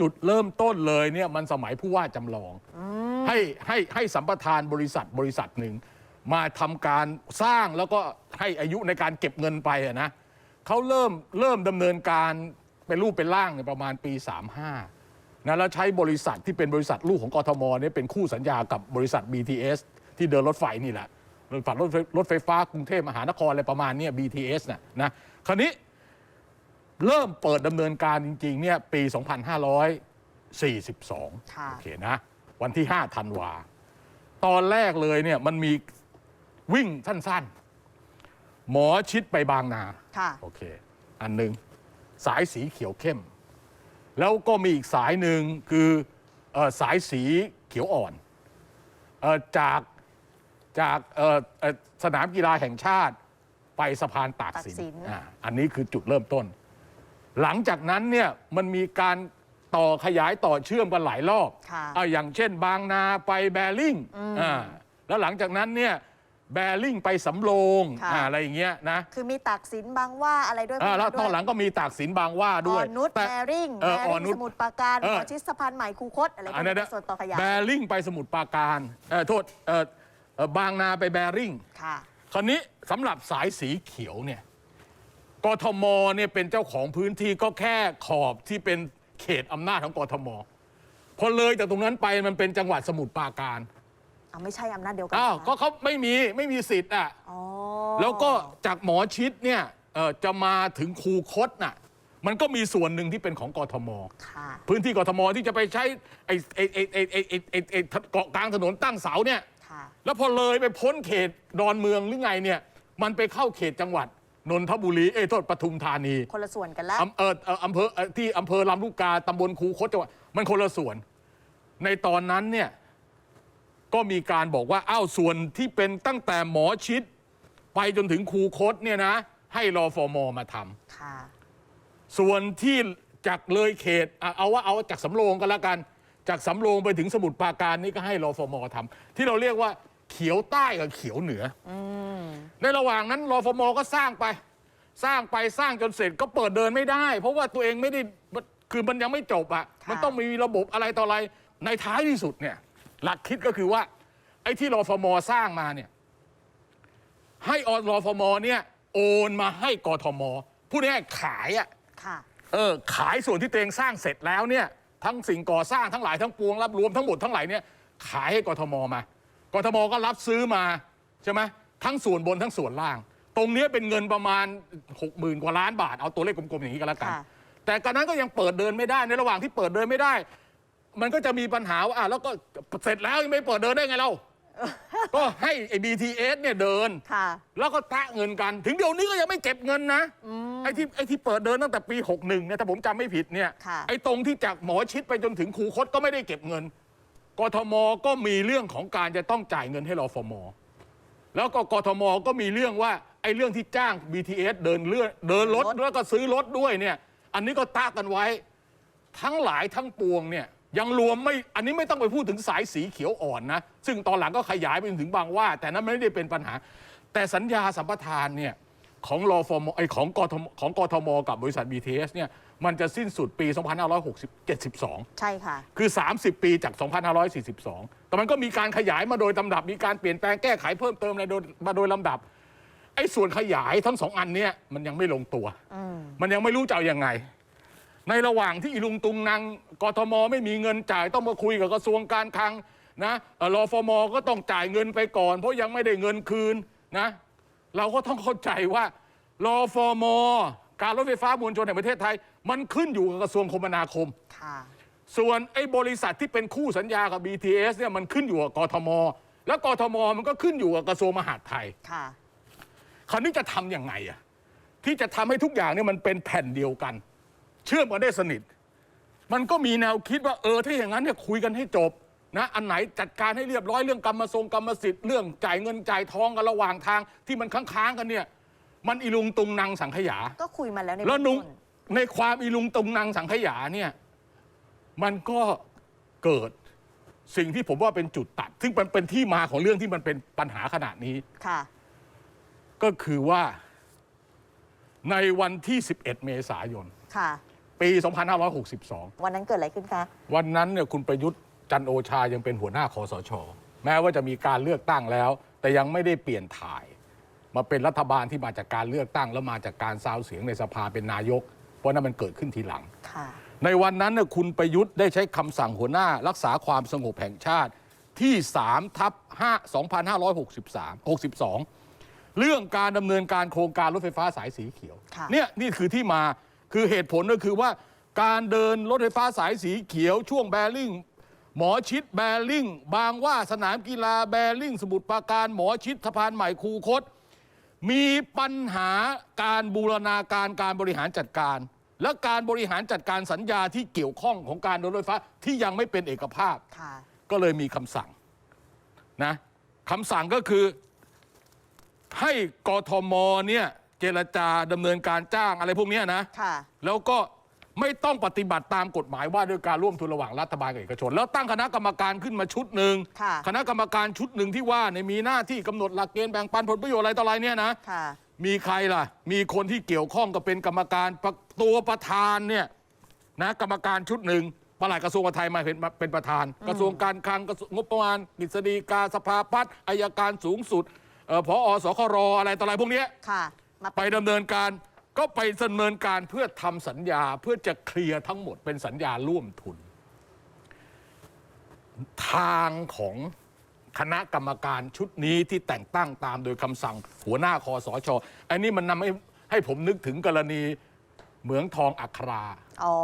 จุดเริ่มต้นเลยเนี่ยมันสมัยผู้ว่าจำลอง ให้ให้ให้สัมปทานบริษัทบริษัทหนึ่ง มาทำการสร้างแล้วก็ให้อายุในการเก็บเงินไปอะนะเขาเริ่มเริ่มดำเนินการเป็นรูปเป็นร่างในยประมาณปี 35นะแล้วใช้บริษัทที่เป็นบริษัทลูกของกทมเนี่ยเป็นคู่สัญญากับบริษัท BTS ที่เดินรถไฟนี่แหละรถไฟรถไฟรถไฟฟ้ากรุงเทพมหานครอะไรประมาณเนี้ย BTS น่ะนะคราวนี้ เริ่มเปิดดำเนินการจริงๆเนี่ยปี 2542 ค่ะ โอเคนะ วันที่ 5 ธันวา ตอนแรกเลยเนี่ยมันมีวิ่งสั้นๆ หมอชิดไปบางนา ค่ะ โอเค อันหนึ่งสายสีเขียวเข้ม แล้วก็มีอีกสายหนึ่งคือเออสายสีเขียวอ่อนเออจากจากเอ่อเอ่อสนามกีฬาแห่งชาติไปสะพานตากสินตากสิน อ่าอันนี้คือจุดเริ่มต้น หลังจากนั้นเนี่ยมันมีการต่อขยายต่อเชื่อมกันหลายรอบค่ะอ่าอย่างเช่น บางนาไปแบริ่งอ่าแล้วหลังจากนั้นเนี่ยแบริ่งไปสำโรงค่ะ อ่าอะไรอย่างเงี้ยนะคือมีตักสินบางว่าอะไรด้วยอ่าแล้วด้วยตอนหลังก็มีตากสินบางว่าด้วยอ่อนนุชแต่ แบริ่งเอแบออ่อนริ่งนุชสมุทรปราการเออ หมอชิดสะพานใหม่คูคตอะไรพวอักนนี้นั้นเป็นส่วนต่อขยายแบริ่งไปสมุทรปราการเออโทษเออเอ่อบางนาไปแบริ่งค่ะ คราวนี้สำหรับสายสีเขียวเนี่ย กทมเนี่ยเป็นเจ้าของพื้นที่ก็แค่ขอบที่เป็นเขตอำนาจของกทมพอเลยจากตรงนั้นไปมันเป็นจังหวัดสมุทรปราการเอาไม่ใช่อำนาจเดียวกัอ้าวเหรก็เขาไม่มีไม่มีสิทธิ์อะอ๋อแล้วก็จากหมอชิดเนี่ยเอ่อจะมาถึงคูคตน่ะมันก็มีส่วนหนึ่งที่เป็นของกทมค่ะพื้นที่กทมที่จะไปใช้ไอ้ไอ้ไอ้ไอ้ไอ้ไอ้ไอ้ไอ้เกาะกลางถนนตั้งเสาเนี่ยค่ะแล้วพอเลยไปพ้นเขตดอนเมืองหรือไงเนี่ย มันไปเข้าเขตจังหวัด นนทบุรี เอ้ยโทษปทุมธานีคนละส่วนกันแล้วอำเออเอ่ออำเภอเอ่อที่อำเภอลำลูกกาตำบลคูคตจังหวัดมันคนละส่วน ในตอนนั้นเนี่ยก็มีการบอกว่าอ้าวส่วนที่เป็นตั้งแต่หมอชิด ไปจนถึงคูคตเนี่ยนะ ให้รอฟอมอมาทำ ค่ะ ส่วนที่จากเลยเขตอะเอาว่าเอาจากสำโรงกันละกัน จากสำโรงไปถึงสมุทรปราการนี่ก็ให้รอฟมทำที่เราเรียกว่าเขียวใต้กับเขียวเหนืออในระหว่างนั้นรอฟมก็สร้างไป สร้างไปสร้างจนเสร็จก็เปิดเดินไม่ได้ เพราะว่าตัวเองไม่ได้คือมันยังไม่จบอะค่ะมันต้องมีระบบอะไรต่ออะไรในท้ายที่สุดเนี่ย หลักคิดก็คือว่า ไอ้ที่รอฟมสร้างมาเนี่ย ให้อรฟมเนี่ยโอนมาให้กทมพูดง่ายๆขายอะค่ะเออ ขายส่วนที่ตัวเองสร้างเสร็จแล้วเนี่ย ทั้งสิ่งก่อสร้างทั้งหลายทั้งปวงรับรวมทั้งหมดทั้งหลายเนี่ยขายให้กทมมากทมก็รับซื้อมาใช่ไหมทั้งส่วนบนทั้งส่วนล่าง ตรงเนี้ยเป็นเงินประมาณ 6 0,000 กว่าล้านบาท เอาตัวเลขกลมๆอย่างนี้ก็แล้วกัน ค่ะ แต่การนั้นก็ยังเปิดเดินไม่ได้ในระหว่างที่เปิดเดินไม่ได้ มันก็จะมีปัญหาว่าอะแล้วก็เสร็จแล้วยังไม่เปิดเดินได้ไงเรา ก็ให้ไอ้ BTS เนี่ยเดิน ค่ะ แล้วก็แตะเงินกัน ถึงเดี๋ยวนี้ก็ยังไม่เก็บเงินนะไอ้ที่ไอ้ที่เปิดเดินตั้งแต่ปี 61เนี่ยถ้าผมจำไม่ผิดเนี่ยค่ะ ไอ้ตรงที่จากหมอชิดไปจนถึงคูคตก็ไม่ได้เก็บเงินกทมก็มีเรื่องของการจะต้องจ่ายเงินให้รอฟมแล้วก็กทมก็มีเรื่องว่าไอ้เรื่องที่จ้าง BTS เดินเลื่อนเดินรถรถแล้วก็ซื้อรถด้วยเนี่ย อันนี้ก็ตากันไว้ ทั้งหลายทั้งปวงเนี่ยยังรวมไม่ อันนี้ไม่ต้องไปพูดถึงสายสีเขียวอ่อนนะ ซึ่งตอนหลังก็ขยายไปถึงบางว่า แต่นั้นไม่ได้เป็นปัญหา แต่สัญญาสัมปทานเนี่ยของรอฟมไอของกทมของกทม กับบริษัท BTS เนี่ยมันจะสิ้นสุดปี 2572 ใช่ค่ะ คือ 30 ปีจาก 2542 แต่มันก็มีการขยายมาโดยลำดับ มีการเปลี่ยนแปลงแก้ไขเพิ่มเติมอะไรโดยมาโดยลำดับ ไอ้ส่วนขยายทั้งสองอันเนี้ยมันยังไม่ลงตัว อืมมันยังไม่รู้จะเอายังไง ในระหว่างที่อีลุงตุงนางกทมไม่มีเงินจ่ายต้องมาคุยกับกระทรวงการคลังนะเอ่อรอฟมก็ต้องจ่ายเงินไปก่อน เพราะยังไม่ได้เงินคืนนะ เราก็ต้องเข้าใจว่ารอฟมการรถไฟฟ้ามวลชนแห่งประเทศไทย มันขึ้นอยู่กับกระทรวงคมนาคม ค่ะ ส่วนไอ้บริษัทที่เป็นคู่สัญญากับ BTS เนี่ยมันขึ้นอยู่กับกทม แล้วกทมมันก็ขึ้นอยู่กับกระทรวงมหาดไทย ค่ะ คราวนี้จะทำยังไงอะที่จะทำให้ทุกอย่างเนี่ยมันเป็นแผ่นเดียวกัน เชื่อมกันได้สนิท มันก็มีแนวคิดว่าเออถ้าอย่างนั้นเนี่ยคุยกันให้จบนะอันไหนจัดการให้เรียบร้อยเรื่องกรรมทรงกรรมสิทธิ์เรื่องจ่ายเงินจ่ายทองกันระหว่างทางที่มันค้างๆกันเนี่ย มันอีลุงตุงนางสังขยา ก็คุยมาแล้วในแล้วนุงเบื้องต้นในความอีลุงตุงนางสังขยาเนี่ยมันก็เกิดสิ่งที่ผมว่าเป็นจุดตัด ซึ่งมันเป็นที่มาของเรื่องที่มันเป็นปัญหาขนาดนี้ค่ะ ก็คือว่าในวันที่ 11 เมษายน ค่ะ ปี 2562 วันนั้นเกิดอะไรขึ้นคะ วันนั้นเนี่ยคุณประยุทธ์จันทร์โอชายังเป็นหัวหน้าคอสช แม้ว่าจะมีการเลือกตั้งแล้ว แต่ยังไม่ได้เปลี่ยนถ่าย มาเป็นรัฐบาลที่มาจากการเลือกตั้ง แล้วมาจากการซาวเสียงในสภาเป็นนายก เพราะนั้นมันเกิดขึ้นทีหลัง ค่ะ ในวันนั้นเนี่ยคุณประยุทธ์ได้ใช้คำสั่งหัวหน้ารักษาความสงบแห่งชาติที่3ทับ5 2563 62 เรื่องการดำเนินการโครงการรถไฟฟ้าสายสีเขียวค่ะ เนี่ยนี่คือที่มาคือเหตุผลก็คือว่าการเดินรถไฟฟ้าสายสีเขียว ช่วงแบริ่งหมอชิดแบริ่งบางหว่าสนามกีฬาแบริ่งสมุทรปราการหมอชิดสะพานใหม่คูคต มีปัญหาการบูรณาการการบริหารจัดการ และการบริหารจัดการสัญญาที่เกี่ยวข้องของการเดินรถไฟฟ้าที่ยังไม่เป็นเอกภาพ ค่ะ ก็เลยมีคำสั่งนะคำสั่งก็คือ ให้กทมเนี่ยเจรจาดำเนินการจ้างอะไรพวกเนี้ยนะ ค่ะ แล้วก็ไม่ต้องปฏิบัติตามกฎหมายว่าด้วยการร่วมทุนระหว่างรัฐบาลกับเอกชน แล้วตั้งคณะกรรมการขึ้นมาชุดหนึ่งค่ะ คณะกรรมการชุดหนึ่งที่ว่าเนี่ยมีหน้าที่กำหนดหลักเกณฑ์แบ่งปันผลประโยชน์อะไรต่ออะไรเนี่ยนะ ค่ะ มีใครล่ะ มีคนที่เกี่ยวข้องกับเป็นกรรมการประตัวประธานเนี่ยนะกรรมการชุดหนึ่งปลัดกระทรวงมหาดไทยมาเป็นเป็นประธาน กระทรวงการคลังกระทรวงงบประมาณกฤษฎีกาสภาพัฒน์อายการสูงสุด เอ่อพอสครอะไรต่ออะไรพวกเนี้ยค่ะมาไปดำเนินการก็ไปดำเนินการเพื่อทำสัญญาเพื่อจะเคลียร์ทั้งหมดเป็นสัญญาร่วมทุน ทางของคณะกรรมการชุดนี้ที่แต่งตั้งตามโดยคำสั่งหัวหน้าคอสชอันนี้มันนำให้ให้ผมนึกถึงกรณีเหมืองทองอัครา อ๋อ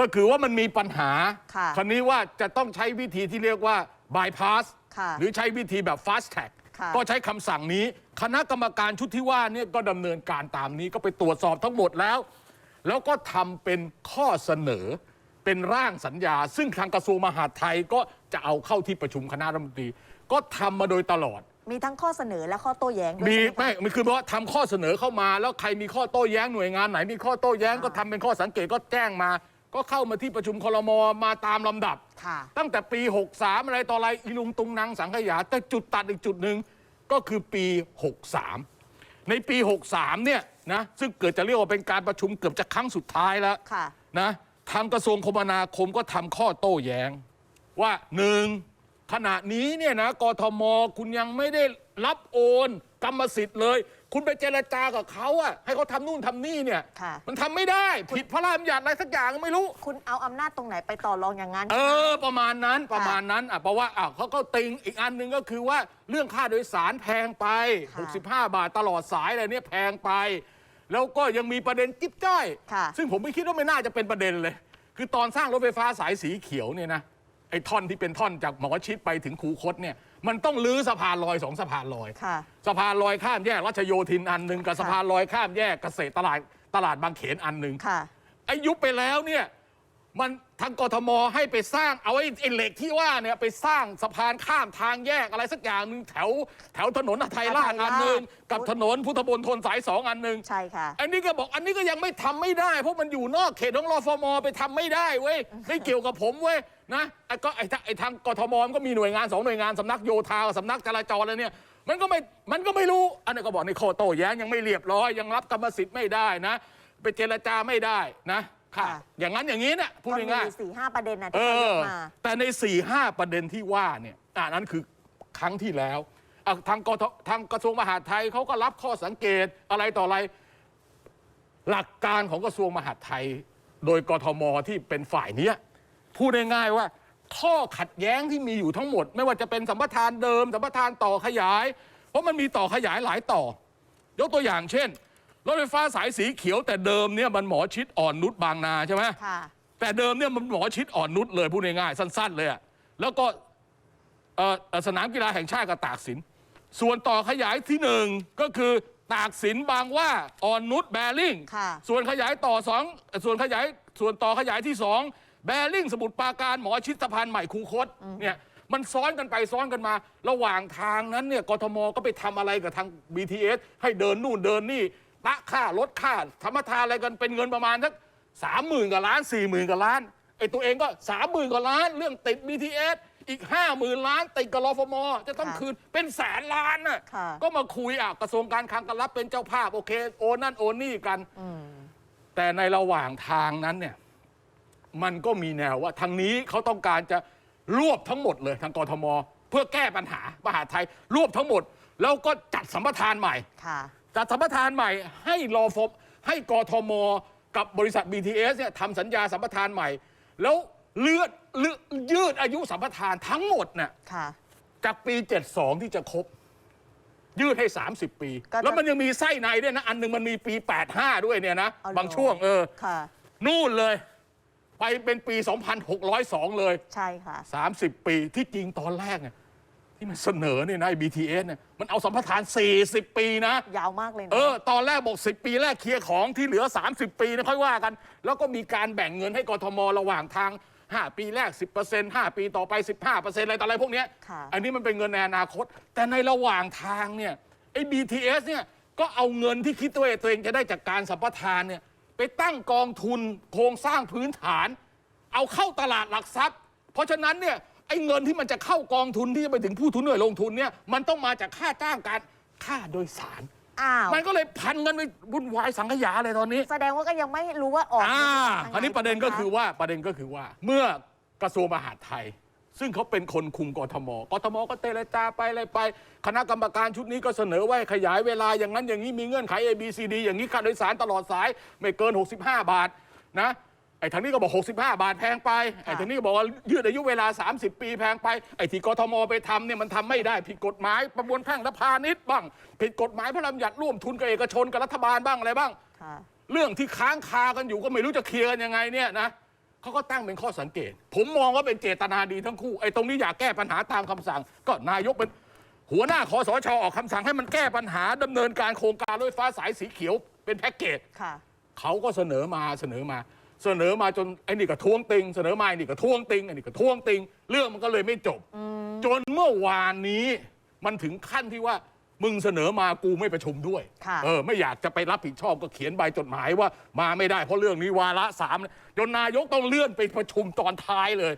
ก็คือว่ามันมีปัญหาค่ะราวนี้ว่าจะต้องใช้วิธีที่เรียกว่า bypass ค่ะ หรือใช้วิธีแบบ fast track ค่ะ ก็ใช้คำสั่งนี้ คณะกรรมการชุดที่ว่าเนี่ยก็ดำเนินการตามนี้ก็ไปตรวจสอบทั้งหมดแล้ว แล้วก็ทำเป็นข้อเสนอ เป็นร่างสัญญา ซึ่งทางกระทรวงมหาดไทยก็จะเอาเข้าที่ประชุมคณะรัฐมนตรี ก็ทำมาโดยตลอด มีทั้งข้อเสนอและข้อโต้แย้งด้วยมีใช่ไหมไม่คะมีคือเพราะว่าทำข้อเสนอเข้ามา แล้วใครมีข้อโต้แย้งหน่วยงานไหนมีข้อโต้แย้งก็ทำเป็นข้อสังเกตก็แจ้งมา ก็เข้ามาที่ประชุมคลมมาตามลำดับ ค่ะ ตั้งแต่ปี 63 อะไรต่ออะไรอีลุงตุงนางสังขยา แต่จุดตัดอีกจุดหนึ่งก็คือปี 63 ในปี 63 เนี่ยนะซึ่งเกิดจะเรียกว่าเป็นการประชุมเกือบจะครั้งสุดท้ายแล้วค่ะ นะทางกระทรวงคมนาคมก็ทำข้อโต้แย้ง ว่าหนึ่งขณะนี้เนี่ยนะกทมคุณยังไม่ได้รับโอนกรรมสิทธิ์เลย คุณไปเจรจากับเขาอะให้เขาทำนู่นทำนี่เนี่ย ค่ะ มันทำไม่ได้ ผิดพระราชบัญญัติอะไรสักอย่างไม่รู้ คุณเอาอำนาจตรงไหนไปต่อรองอย่างนั้น เออ ประมาณนั้นประมาณนั้นอะเพราะว่าอะเขาก็ติงอีกอันหนึ่งก็คือว่าเรื่องค่าโดยสารแพงไป ค่ะ65 บาทตลอดสายอะไรเนี่ยแพงไป แล้วก็ยังมีประเด็นจิ๊บจ้อย ค่ะ ซึ่งผมไม่คิดว่าไม่น่าจะเป็นประเด็นเลย คือตอนสร้างรถไฟฟ้าสายสีเขียวเนี่ยนะ ไอ้ท่อนที่เป็นท่อนจากหมอชิดไปถึงคูคตเนี่ยมันต้องลื้อสะพานลอยสองสะพานลอย ค่ะ สะพานลอยข้ามแยกรัชโยธินอันหนึ่งกับค่ะสะพานลอยข้ามแยกเกษตรตลาดตลาดบางเขนอันหนึ่งค่ะ ไอายุบไปแล้วเนี่ยมันทางกทมให้ไปสร้างเอาไอ้ไอ้เหล็กที่ว่าเนี่ยไปสร้างสะพานข้ามทางแยกอะไรสักอย่างหนึ่งแถวแถวถนนไทยราชอันหนึ่งกับถนนพุทธบนทนสายสองอันหนึ่งใช่ค่ะ อันนี้ก็บอกอันนี้ก็ยังไม่ทำไม่ได้เพราะมันอยู่นอกเขตของรฟมไปทำไม่ได้เว้ยไม่เกี่ยวกับผมเว้ย นะไอ้ก็ไอ้ทางไอ้ทางกทมมันก็มีหน่วยงานสองหน่วยงานสำนักโยธากับสำนักจราจรอะไรเนี่ยมันก็ไม่มันก็ไม่รู้อันนี้ก็บอกในข้อโต้แย้งยังไม่เรียบร้อย ยังรับกรรมสิทธิ์ไม่ได้นะ ไปเจรจาไม่ได้นะค่ะ ค่ะ อย่างนั้นอย่างนี้เนี่ยพูดก็มีง่ายสี่ห้าประเด็นนะๆเอที่เขายอกมา แต่ใน4ี่ห้าประเด็นที่ว่าเนี่ยอ่านั้นคือครั้งที่แล้วอะทางกททางกระทรวงมหาดไทยเขาก็รับข้อสังเกตอะไรต่ออะไร หลักการของกระทรวงมหาดไทย โดยกทมที่เป็นฝ่ายเนี้ย พูดง่ายๆว่า ข้อขัดแย้งที่มีอยู่ทั้งหมด ไม่ว่าจะเป็นสัมปทานเดิม สัมปทานต่อขยาย เพราะมันมีต่อขยายหลายต่อ ยกตัวอย่างเช่นรถไฟฟ้าสายสีเขียวแต่เดิมเนี่ยมันหมอชิดอ่อนนุชบางนาใช่ไหมค่ะ แต่เดิมเนี่ยมันหมอชิดอ่อนนุชเลยพูดง่ายๆสั้น ๆ เลยอะแล้วก็เอ่อเอ่อสนามกีฬาแห่งชาติกับตากสิน ส่วนต่อขยายที่หนึ่งก็คือตากสินบางหว่าอ่อนนุชแบริ่ง ค่ะ ส่วนขยายต่อสองเอ่อส่วนขยายส่วนต่อขยายที่สอง แบริ่งสมุทรปราการหมอชิดสะพานใหม่คูคตเนี่ยมันซ้อนกันไปซ้อนกันมา ระหว่างทางนั้นเนี่ยกทมก็ไปทำอะไรกับทาง BTS ให้เดินนู่นเดินนี่ตะค่ารถค่าธรรมทานอะไรกันเป็นเงินประมาณสักสามหมื่นกว่าล้านสี่หมื่นกว่าล้านไอ้ตัวเองก็สามหมื่นกว่าล้านเรื่องติด BTS อีกห้าหมื่นล้านติดกับรฟมจะต้องค่ะคืนเป็นแสนล้านน่ะค่ะก็มาคุยอะกระทรวงการคลังก็รับเป็นเจ้าภาพโอเคโอนนั่นโอนนี่กันอืมแต่ในระหว่างทางนั้นเนี่ย มันก็มีแนวว่าทางนี้เขาต้องการจะรวบทั้งหมดเลยทางกทม เพื่อแก้ปัญหามหาดไทยรวบทั้งหมด แล้วก็จัดสัมปทานใหม่ ค่ะ จัดสัมปทานใหม่ให้รอฟบให้กทม กับบริษัท BTS เนี่ยทำสัญญาสัมปทานใหม่ แล้วเลือดเลือดยืดอายุสัมปทานทั้งหมดเนี่ยค่ะ จากปี 72 ที่จะครบ ยืดให้ 30 ปี ก็จะแล้วมันยังมีไส้ในด้วยนะ อันหนึงมันมีปี 85 ด้วยเนี่ยนะ เอาเหรอ บางช่วงเออ ค่ะ นู่นเลย ไปเป็นปี 2602 เลย ใช่ค่ะ 30 ปีที่จริงตอนแรกเนี่ยที่มันเสนอเนี่ยนะไอ้ BTS เนี่ยมันเอาสัมปทาน 40 ปีนะ ยาวมากเลยนะ เออ ตอนแรกบอก 10 ปีแรกเคลียร์ของที่เหลือ 30 ปีนะค่อยว่ากัน แล้วก็มีการแบ่งเงินให้กทมระหว่างทาง 5 ปีแรก 10% 5 ปีต่อไป 15%อะไรต่ออะไรพวกเนี้ยค่ะ อันนี้มันเป็นเงินในอนาคต แต่ในระหว่างทางเนี่ยไอ้ BTS เนี่ยก็เอาเงินที่คิดตัวตัวเองจะได้จากการสัมปทานเนี่ยไป ตั้งกองทุนโครงสร้างพื้นฐาน เอาเข้าตลาดหลักทรัพย์ เพราะฉะนั้นเนี่ยไอ้เงินที่มันจะเข้ากองทุนที่จะไปถึงผู้ทุนหน่วยลงทุนเนี่ยมันต้องมาจากค่าจ้างการค่าโดยสาร อ้าว มันก็เลยพันกันไปวุ่นวายสังขยาเลยตอนนี้ แสดงว่าก็ยังไม่รู้ว่าออกอ่ายังไงอันนี้ประเด็นก็คือว่าประเด็นก็คือว่า เมื่อกระทรวงมหาดไทย ซึ่งเขาเป็นคนคุมกทม กทมก็เจรจาไปอะไรไป คณะกรรมการชุดนี้ก็เสนอว่าให้ขยายเวลาอย่างนั้นอย่างนี้มีเงื่อนไข A B C D อย่างนี้ค่าโดยสารตลอดสายไม่เกิน 65 บาทนะไอ้ทางนี้ก็บอก 65 บาทแพงไป ไอ้ทางนี้ก็บอกว่ายืดอายุเวลา 30 ปีแพงไป ไอ้ที่กทมไปทำเนี่ยมันทำไม่ได้ ผิดกฎหมายประมวลแพ่งและพาณิชย์บ้าง ผิดกฎหมายพระราชบัญญัติร่วมทุนกับเอกชนกับรัฐบาลบ้างอะไรบ้างค่ะเรื่องที่ค้างคากันอยู่ก็ไม่รู้จะเคลียร์กันยังไงเนี่ยนะ เขาก็ตั้งเป็นข้อสังเกต ผมมองว่าเป็นเจตนาดีทั้งคู่ไอ้ตรงนี้อยากแก้ปัญหาตามคำสั่ง ก็นายกเป็นหัวหน้าคอสชออกคำสั่งให้มันแก้ปัญหาดำเนินการโครงการรถไฟฟ้าสายสีเขียวเป็นแพ็กเกจค่ะ เขาก็เสนอมาเสนอมา เสนอมาจนไอ้นี่ก็ท้วงติง เสนอมาไอ้นี่ก็ท้วงติงไอ้นี่ก็ท้วงติง เรื่องมันก็เลยไม่จบ จนเมื่อวานนี้มันถึงขั้นที่ว่า มึงเสนอมากูไม่ประชุมด้วย ค่ะ เออ ไม่อยากจะไปรับผิดชอบก็เขียนใบจดหมายว่ามาไม่ได้เพราะเรื่องนี้วาระสามจนนายกต้องเลื่อนไปประชุมตอนท้ายเลย